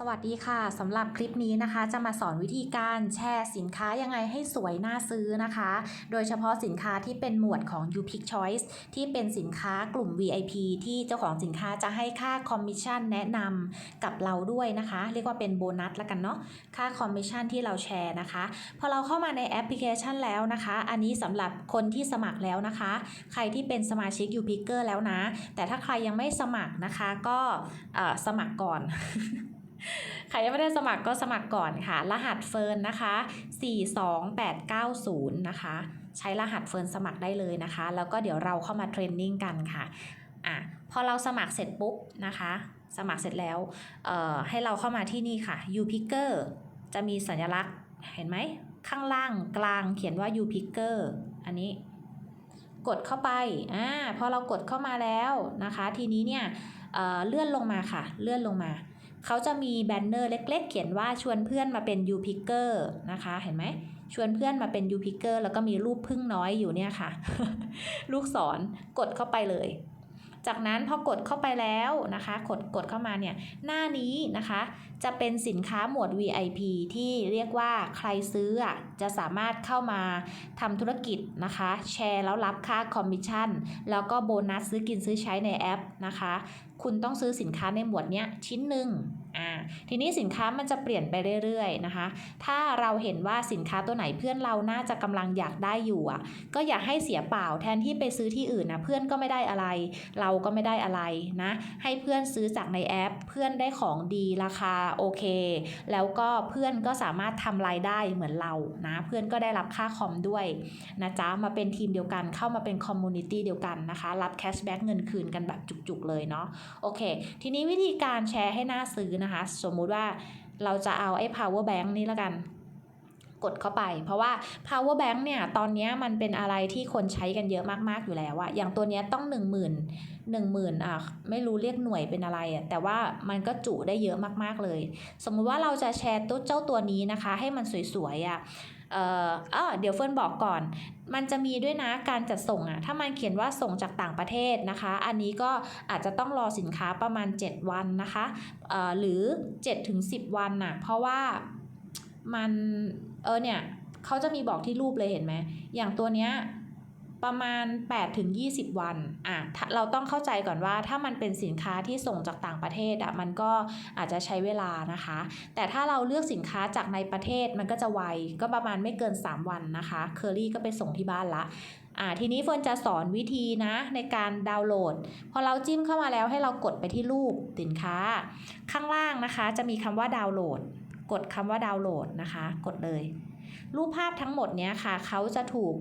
สวัสดีค่ะสำหรับคลิปนี้นะคะ จะมาสอนวิธีการแชร์สินค้ายังไงให้สวยน่าซื้อนะคะ โดยเฉพาะสินค้าที่เป็นหมวดของ u p i c Choice ที่เป็นสินค้ากลุ่ม VIP ที่เจ้าของสินค้าจะให้ค่าคอมมิชชั่นแนะนำกับเราด้วยนะคะ เรียกว่าเป็นโบนัสละกันเนาะค่าคอมมิชชั่นที่เราแชร์นะคะ พอเราเข้ามาในแอปพลิเคชันแล้วนะคะ อันนี้สำหรับคนที่สมัครแล้วนะคะ ใครที่เป็นสมาชิก u p i c e r แล้วนะ แต่ถ้าใครยังไม่สมัครนะคะ ก็สมัครก่อน ใครยังไม่ได้สมัครก็สมัครก่อนค่ะ รหัสเฟิร์นนะคะ 42890 นะคะ ใช้รหัสเฟิร์นสมัครได้เลยนะคะ แล้วก็เดี๋ยวเราเข้ามาเทรนนิ่งกันค่ะอะ พอเราสมัครเสร็จปุ๊บนะคะ สมัครเสร็จแล้วเอ่อให้เราเข้ามาที่นี่ค่ะ u p i c k e r จะมีสัญลักษณ์เห็นไหม ข้างล่างกลางเขียนว่า u p i c k e r อันนี้กดเข้าไป อ่า พอเรากดเข้ามาแล้วนะคะ ทีนี้เนี่ยเอ่อเลื่อนลงมาค่ะ เลื่อนลงมา เขาจะมีแบนเนอร์เล็ก ๆ เขียนว่าชวนเพื่อนมาเป็น u p i c k e r นะคะ เห็นไหมชวนเพื่อนมาเป็น u p i c k e r แล้วก็มีรูปพึ่งน้อยอยู่เนี่ยค่ะ ลูกศรกดเข้าไปเลย จากนั้นพอกดเข้าไปแล้วนะคะ กดกดเข้ามาเนี่ย หน้านี้นะคะ จะเป็นสินค้าหมวด VIP ที่เรียกว่าใครซื้ออะจะสามารถเข้ามาทำธุรกิจนะคะ แชร์แล้วรับค่าคอมมิชชั่น แล้วก็โบนัสซื้อกินซื้อใช้ในแอปนะคะ คุณต้องซื้อสินค้าในหมวดเนี้ยชิ้นหนึ่ง อ่าทีนี้สินค้ามันจะเปลี่ยนไปเรื่อยๆนะคะ ถ้าเราเห็นว่าสินค้าตัวไหนเพื่อนเราน่าจะกำลังอยากได้อยู่อะ ก็อย่าให้เสียเปล่าแทนที่ไปซื้อที่อื่นนะเพื่อนก็ไม่ได้อะไร เราก็ไม่ได้อะไรนะให้เพื่อนซื้อจากในแอป เพื่อนได้ของดีราคาโอเค แล้วก็เพื่อนก็สามารถทำรายได้เหมือนเรานะเพื่อนก็ได้รับค่าคอมด้วยนะจ๊ะมาเป็นทีมเดียวกันเข้ามาเป็นคอมมูนิตี้เดียวกันนะคะ รับแคชแบ็กเงินคืนกันแบบจุกๆเลยเนาะโอเค ทีนี้วิธีการแชร์ให้น่าซื้อนะคะ สมมุติว่าเราจะเอาไอ้ power bank นี้แล้วกัน กดเข้าไป เพราะว่า power bank เนี่ย ตอนนี้มันเป็นอะไรที่คนใช้กันเยอะมาก ๆ อยู่แล้วอะอย่างตัวนี้ต้อง 1 0 0 0 0 1 0,000อะไม่รู้เรียกหน่วยเป็นอะไรอะแต่ว่ามันก็จุได้เยอะมาก ๆ เลย สมมุติว่าเราจะแชร์ตัวเจ้าตัวนี้นะคะ ให้มันสวย ๆอะ เออเออเดี๋ยวเฟิร์นบอกก่อน มันจะมีด้วยนะการจัดส่งอะถ้ามันเขียนว่าส่งจากต่างประเทศนะคะ อันนี้ก็อาจจะต้องรอสินค้าประมาณ 7 วันนะคะเอ่อหรือ 7-10 วันน่ะ เพราะว่ามันเออเนี่ยเขาจะมีบอกที่รูปเลยเห็นไหมอย่างตัวเนี้ย ประมาณ 8-20 วันอะเราต้องเข้าใจก่อนว่าถ้ามันเป็นสินค้าที่ส่งจากต่างประเทศอะมันก็อาจจะใช้เวลานะคะ แต่ถ้าเราเลือกสินค้าจากในประเทศมันก็จะไวก็ประมาณไม่เกิน 3 วันนะคะเคอรี่ก็ไปส่งที่บ้านละอ่าทีนี้เฟิร์นจะสอนวิธีนะในการดาวน์โหลด พอเราจิ้มเข้ามาแล้วให้เรากดไปที่รูปสินค้า ข้างล่างนะคะ จะมีคำว่าดาวน์โหลด กดคำว่าดาวน์โหลดนะคะ กดเลย รูปภาพทั้งหมดเนี้ยค่ะเขาจะถูก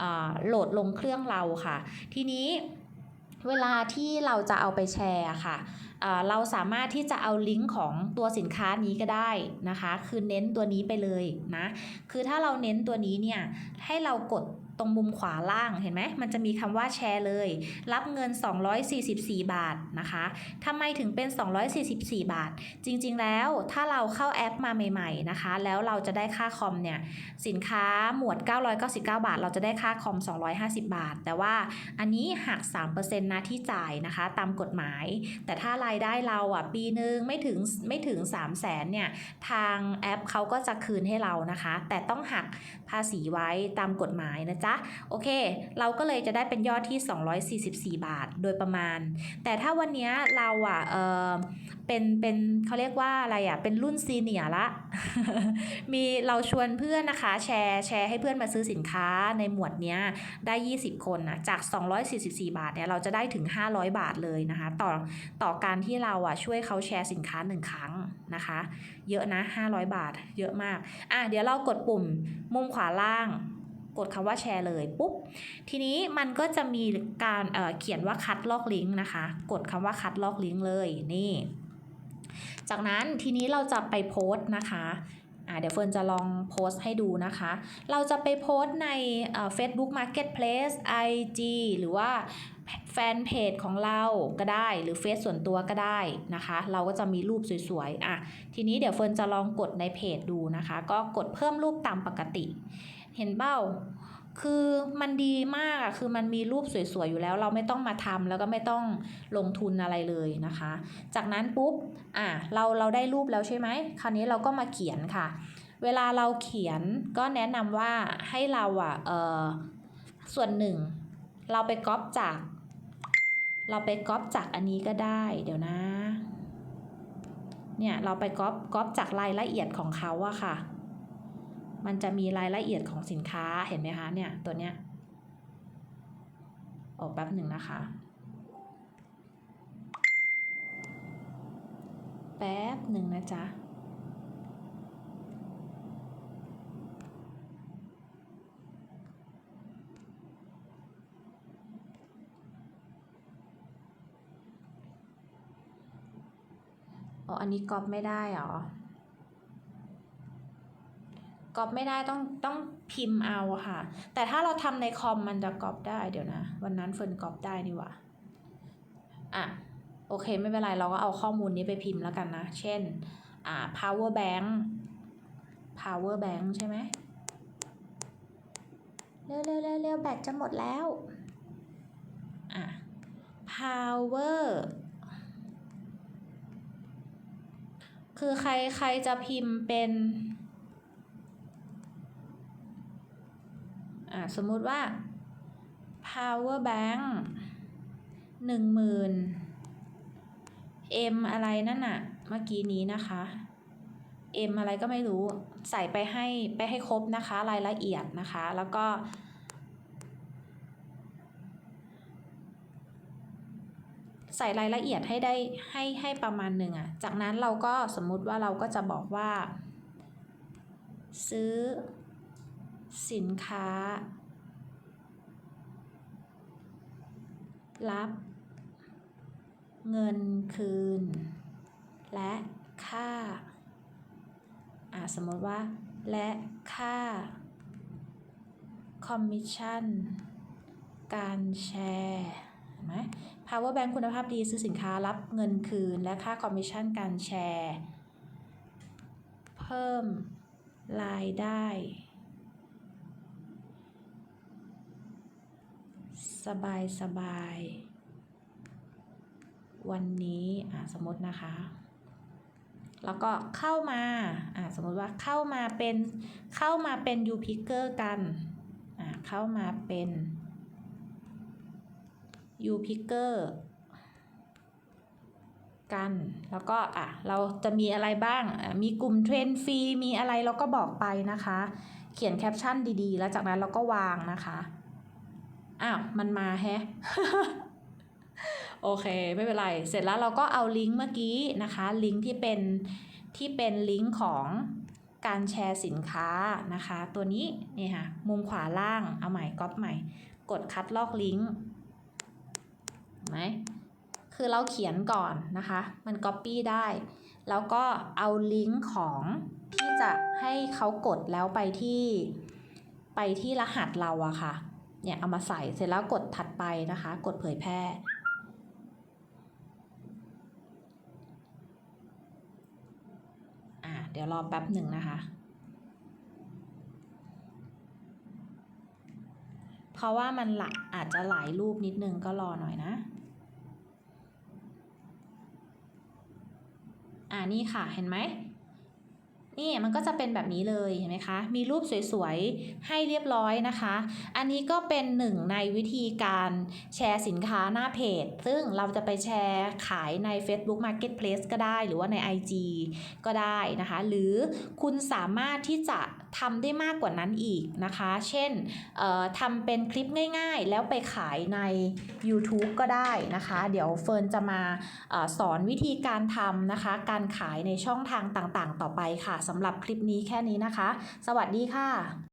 อ่าโหลดลงเครื่องเราค่ะ ทีนี้เวลาที่เราจะเอาไปแชร์ค่ะอ่าเราสามารถที่จะเอาลิงก์ของตัวสินค้านี้ก็ได้นะคะ คือเน้นตัวนี้ไปเลยนะ คือถ้าเราเน้นตัวนี้เนี่ย ให้เรากด ตรงมุมขวาล่างเห็นไหมมันจะมีคำว่าแชร์เลย รับเงิน 244 บาทนะคะทำไมถึงเป็น 244 บาท จริงๆแล้วถ้าเราเข้าแอปมาใหม่ ๆนะคะ แล้วเราจะได้ค่าคอมเนี่ยสินค้าหมวด 999 บาท เราจะได้ค่าคอม 250 บาท แต่ว่าอันนี้หัก 3%นะที่จ่ายนะคะ ตามกฎหมาย แต่ถ้ารายได้เราอะปีหนึ่งไม่ถึงไม่ถึง 3 0 0แสนเนี่ยทางแอปเขาก็จะคืนให้เรานะคะ แต่ต้องหักภาษีไว้ตามกฎหมายนะจ๊ะโอเค เราก็เลยจะได้เป็นยอดที่ 244 บาทโดยประมาณ แต่ถ้าวันนี้เราอะเออเป็นเป็นเขาเรียกว่าอะไรอะ เป็นรุ่นซีเนียละ มีเราชวนเพื่อนนะคะ แชร์แชร์ให้เพื่อนมาซื้อสินค้าในหมวดเนี้ยได้ 20 คนนะจาก 244 บาทเนี่ยเราจะได้ถึง 500 บาทเลยนะคะ ต่อต่อการที่เราอะช่วยเขาแชร์สินค้า1ครั้งนะคะ เยอะนะ 500 บาท เยอะมาก อะเดี๋ยวเรากดปุ่มมุมขวาล่าง กดคำว่าแชร์เลยปุ๊บ ทีนี้มันก็จะมีการเเขียนว่าคัดลอกลิงก์นะคะ กดคำว่าคัดลอกลิงก์เลยนี่ จากนั้นทีนี้เราจะไปโพสต์นะคะอ่าเดี๋ยวเฟิร์นจะลองโพสต์ให้ดูนะคะ เราจะไปโพสต์ในเอ่อ Facebook Marketplace IG หรือว่าแฟนเพจของเราก็ได้ หรือเฟซส่วนตัวก็ได้นะคะ เราก็จะมีรูปสวยๆ อะ ทีนี้เดี๋ยวเฟิร์นจะลองกดในเพจดูนะคะ ก็กดเพิ่มรูปตามปกติ เห็นเบ้า คือมันดีมากอะคือมันมีรูปสวยๆอยู่แล้ว เราไม่ต้องมาทำแล้วก็ไม่ต้องลงทุนอะไรเลยนะคะ จากนั้นปุ๊บอะเราเราได้รูปแล้วใช่ไหมคราวนี้เราก็มาเขียนค่ะ เวลาเราเขียนก็แนะนำว่าให้เราอะเออส่วนหนึ่ง เราไปก๊อปจาก เราไปก๊อปจากอันนี้ก็ได้เดี๋ยวนะเนี่ยเราไปก๊อปก๊อปจากรายละเอียดของเขาอะค่ะ มันจะมีรายละเอียดของสินค้าเห็นไหมคะเนี่ยตัวเนี้ยโอ้แป๊บหนึ่งนะคะ แป๊บหนึ่งนะจ๊ะอ๋ออันนี้ก๊อปไม่ได้เหรอ ก๊อปไม่ได้ต้องต้องพิมพ์เอาค่ะ แต่ถ้าเราทำในคอมมันจะก๊อปได้เดี๋ยวนะ วันนั้นเฟิร์นก๊อปได้นี่ว่าอะโอเคไม่เป็นไรเราก็เอาข้อมูลนี้ไปพิมพ์แล้วกันนะ เช่นอ่า power bank power bank ใช่ไหมเร็วเร็วเร็วเร็วแบตจะหมดแล้วอะ power คือใครใครจะพิมพ์เป็น อ่า สมมุติว่า power bank หนึ่งหมื่น M อะไรนั่นน่ะ เมื่อกี้นี้นะคะ M อะไรก็ไม่รู้ใส่ไปให้ไปให้ครบนะคะรายละเอียดนะคะ แล้วก็ใส่รายละเอียดให้ได้ให้ให้ประมาณหนึ่งอะจากนั้นเราก็สมมุติว่าเราก็จะบอกว่า ซื้อ สินค้า รับ เงินคืน และค่าอ่าสมมติว่า และค่า คอมมิชชั่น การแชร์เห็นไหม power bank คุณภาพดีซื้อสินค้ารับเงินคืน และค่าคอมมิชชั่นการแชร์ เพิ่มรายได้ สบายสบาย วันนี้อ่าสมมตินะคะ แล้วก็เข้ามาอ่าสมมติว่าเข้ามาเป็นเข้ามาเป็น u picker กันอ่าเข้ามาเป็น u picker กัน แล้วก็อะเราจะมีอะไรบ้างอะมีกลุ่มเทรนฟรีมีอะไรเราก็บอกไปนะคะ เขียนแคปชั่นดีๆ แล้วจากนั้นเราก็วางนะคะ อ้าวมันมาแฮะโอเค ไม่เป็นไร เสร็จแล้วเราก็เอาลิงก์เมื่อกี้นะคะ ลิงก์ที่เป็นที่เป็นลิงก์ของการแชร์สินค้านะคะ ตัวนี้นี่ค่ะมุมขวาล่างเอาใหม่ก๊อปใหม่ กดคัดลอกลิงก์ไหมคือเราเขียนก่อนนะคะ มัน Copy ได้ แล้วก็เอาลิงก์ของที่จะให้เขากดแล้วไปที่ไปที่รหัสเราอะค่ะ เนี่ยเอามาใส่เสร็จแล้วกดถัดไปนะคะ กดเผยแพร่ อ่าเดี๋ยวรอแป๊บหนึ่งนะคะ เพราะว่ามันหลอาจจะหลายรูปนิดนึงก็รอหน่อยนะอ่านี่ค่ะเห็นไหม นี่มันก็จะเป็นแบบนี้เลยเห็นไหมคะ มีรูปสวยๆ ให้เรียบร้อยนะคะ อันนี้ก็เป็นหนึ่งในวิธีการแชร์สินค้าหน้าเพจ ซึ่งเราจะไปแชร์ขายใน Facebook Marketplace ก็ได้ หรือว่าใน IG ก็ได้นะคะ หรือคุณสามารถที่จะ ทำได้มากกว่านั้นอีกนะคะ เช่นทำเป็นคลิปง่ายๆ แล้วไปขายใน YouTube ก็ได้นะคะ เดี๋ยวเฟิร์นจะมาออสอนวิธีการทำนะคะ การขายในช่องทางต่างๆ ต่อไปค่ะสำหรับคลิปนี้แค่นี้นะคะ สวัสดีค่ะ